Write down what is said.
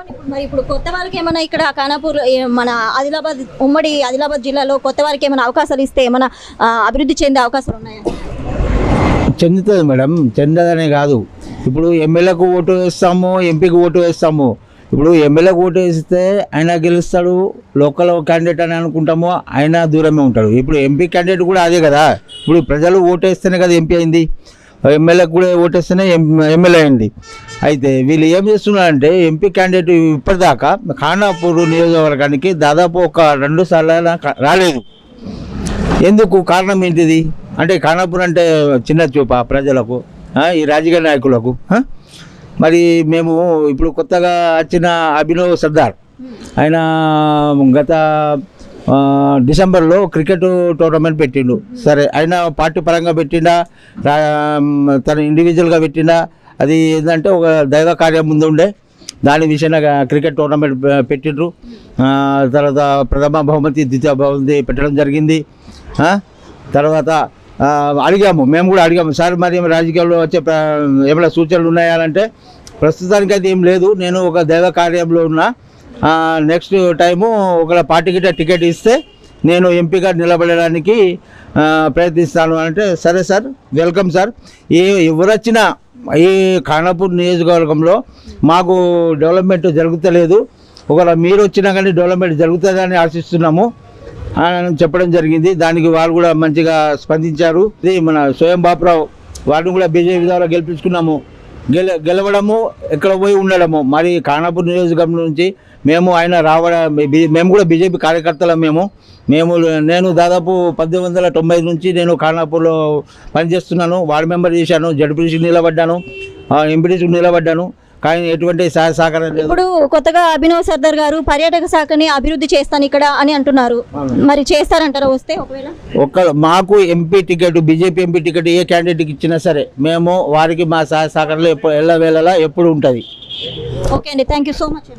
ఇప్పుడు మరి ఇప్పుడు కొత్త వాళ్ళకి ఏమైనా ఇక్కడ ఖానాపూర్ మన ఆదిలాబాద్ ఉమ్మడి ఆదిలాబాద్ జిల్లాలో కొత్త వారికి ఏమైనా అవకాశాలు ఇస్తే ఏమైనా అభివృద్ధి చెందే అవకాశాలు ఉన్నాయా? చెందుతుంది మేడం. చెందదనే కాదు. ఇప్పుడు ఎమ్మెల్యేకు ఓటు వేస్తాము ఎంపీకి ఓటు వేస్తాము. ఇప్పుడు ఎమ్మెల్యేకి ఓటు వేస్తే ఆయన గెలుస్తాడు లోకల్ క్యాండిడేట్ అని అనుకుంటాము ఆయన దూరమే ఉంటాడు. ఇప్పుడు ఎంపీ క్యాండిడేట్ కూడా అదే కదా. ఇప్పుడు ప్రజలు ఓటు వేస్తేనే కదా ఎంపీ అయింది. ఎమ్మెల్యేకి కూడా ఓటేస్తేనే ఎమ్మెల్యే అయింది. అయితే వీళ్ళు ఏం చేస్తున్నారంటే ఎంపీ క్యాండిడేట్ ఇప్పటిదాకా ఖానాపూర్ నియోజకవర్గానికి దాదాపు ఒక రెండు సార్లు రాలేదు. ఎందుకు? కారణం ఏంటిది? అంటే ఖానాపూర్ అంటే చిన్న చూప ప్రజలకు ఈ రాజకీయ నాయకులకు మరి మేము ఇప్పుడు కొత్తగా వచ్చిన అభినవ్ సర్దార్. ఆయన గత డిసెంబర్లో క్రికెట్ టోర్నమెంట్ పెట్టిండు. సరే ఆయన పార్టీ పరంగా పెట్టిండా? తను తన ఇండివిజువల్గా పెట్టిండా? అది ఏంటంటే ఒక దైవ కార్యం ముందు ఉండే దాని విషయంగా క్రికెట్ టోర్నమెంట్ పెట్టిండ్రు. తర్వాత ప్రథమ బహుమతి ద్వితీయ బహుమతి పెట్టడం జరిగింది. తర్వాత అడిగాము. మేము కూడా అడిగాము. సార్ మరి రాజకీయాల్లో వచ్చే ఏమైనా సూచనలు ఉన్నాయా? అంటే ప్రస్తుతానికి అయితే ఏం లేదు. నేను ఒక దైవ కార్యంలో ఉన్నా. నెక్స్ట్ టైము ఒకవేళ పార్టీకి టికెట్ ఇస్తే నేను ఎంపీగా నిలబడడానికి ప్రయత్నిస్తాను అంటే సరే సార్ వెల్కమ్ సార్. ఏ ఎవరు ఈ ఖానాపూర్ నియోజకవర్గంలో మాకు డెవలప్మెంట్ జరుగుతలేదు. ఒకవేళ మీరు వచ్చినా కానీ డెవలప్మెంట్ జరుగుతుందని ఆశిస్తున్నాము. అని చెప్పడం జరిగింది. దానికి వాళ్ళు కూడా మంచిగా స్పందించారు. ఇది మన స్వయం బాపురావు వారిని కూడా బీజేపీ ద్వారా గెలిపించుకున్నాము. గెల గెలవడము ఎక్కడ పోయి ఉండడము. మరి ఖానాపూర్ నియోజకవర్గం నుంచి మేము ఆయన రావడం మేము కూడా బీజేపీ కార్యకర్తల మేము. మేము నేను దాదాపు పద్దెనిమిది వందల తొంభై నుంచి నేను ఖానాపూర్లో పనిచేస్తున్నాను. వార్డు మెంబర్ చేశాను. జడ్పీసీకి నిలబడ్డాను. ఎంపీటీసీకి నిలబడ్డాను. కానీ ఎటువంటి సహాయ సహకారం లేదు. ఇప్పుడు కొత్తగా అభినవ్ సర్దార్ గారు పర్యాటక శాఖని అభివృద్ధి చేస్తాను ఇక్కడ అని అంటున్నారు. మరి చేస్తారంటారా వస్తే ఒకవేళ? ఒక్క మాకు MP ticket BJP MP ticket ఏ క్యాండిడేట్కి ఇచ్చినా సరే మేము వారికి మా సహాయ సహకారాలు ఎప్పుడు ఎల్ల వేళలా ఎప్పుడు ఉంటుంది. ఓకే అండి. Thank so much